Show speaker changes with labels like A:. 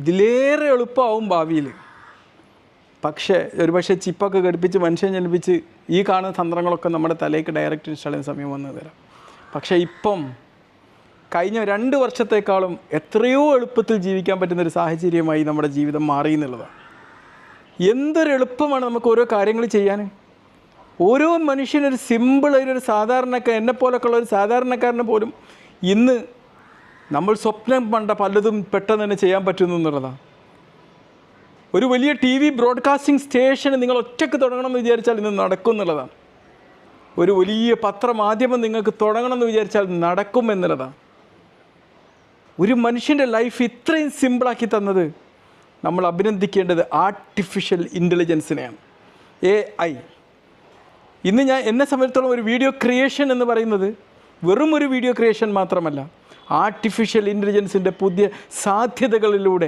A: ഇതിലേറെ എളുപ്പമാവും ഭാവിയിൽ. പക്ഷേ ഒരുപക്ഷെ ചിപ്പൊക്കെ ഘടിപ്പിച്ച് മനുഷ്യൻ ജനിപ്പിച്ച് ഈ കാണുന്ന തന്ത്രങ്ങളൊക്കെ നമ്മുടെ തലേക്ക് ഡയറക്റ്റ് ഇൻസ്റ്റാൾ ചെയ്യുന്ന സമയം വന്നു തരാം. പക്ഷേ ഇപ്പം കഴിഞ്ഞ രണ്ട് വർഷത്തേക്കാളും എത്രയോ എളുപ്പത്തിൽ ജീവിക്കാൻ പറ്റുന്ന ഒരു സാഹചര്യമായി നമ്മുടെ ജീവിതം മാറി എന്നുള്ളതാണ്. എന്തൊരു എളുപ്പമാണ് നമുക്ക് ഓരോ കാര്യങ്ങൾ ചെയ്യാൻ. ഓരോ മനുഷ്യനൊരു ഒരു സാധാരണക്കാർ എന്നെപ്പോലൊക്കെ ഉള്ള ഒരു സാധാരണക്കാരന് പോലും ഇന്ന് നമ്മൾ സ്വപ്നം കണ്ട പലതും പെട്ടെന്ന് തന്നെ ചെയ്യാൻ പറ്റുന്നു എന്നുള്ളതാണ് ഒരു വലിയ ടി വി ബ്രോഡ്കാസ്റ്റിംഗ് സ്റ്റേഷൻ നിങ്ങൾ ഒറ്റയ്ക്ക് തുടങ്ങണം എന്ന് വിചാരിച്ചാൽ ഇന്ന് നടക്കും എന്നുള്ളതാണ് ഒരു വലിയ പത്രമാധ്യമം നിങ്ങൾക്ക് തുടങ്ങണം എന്ന് വിചാരിച്ചാൽ നടക്കും എന്നുള്ളതാണ് ഒരു മനുഷ്യന്റെ ലൈഫ് ഇത്രയും സിമ്പിളാക്കി തന്നത് നമ്മൾ അഭിനന്ദിക്കേണ്ടത് ആർട്ടിഫിഷ്യൽ ഇന്റലിജൻസിനെയാണ് എ ഐ ഇന്ന് ഞാൻ എന്നെ സംബന്ധിച്ചിടത്തോളം ഒരു വീഡിയോ ക്രിയേഷൻ എന്ന് പറയുന്നത് വെറും ഒരു വീഡിയോ ക്രിയേഷൻ മാത്രമല്ല. ആർട്ടിഫിഷ്യൽ ഇന്റലിജൻസിന്റെ പുതിയ സാധ്യതകളിലൂടെ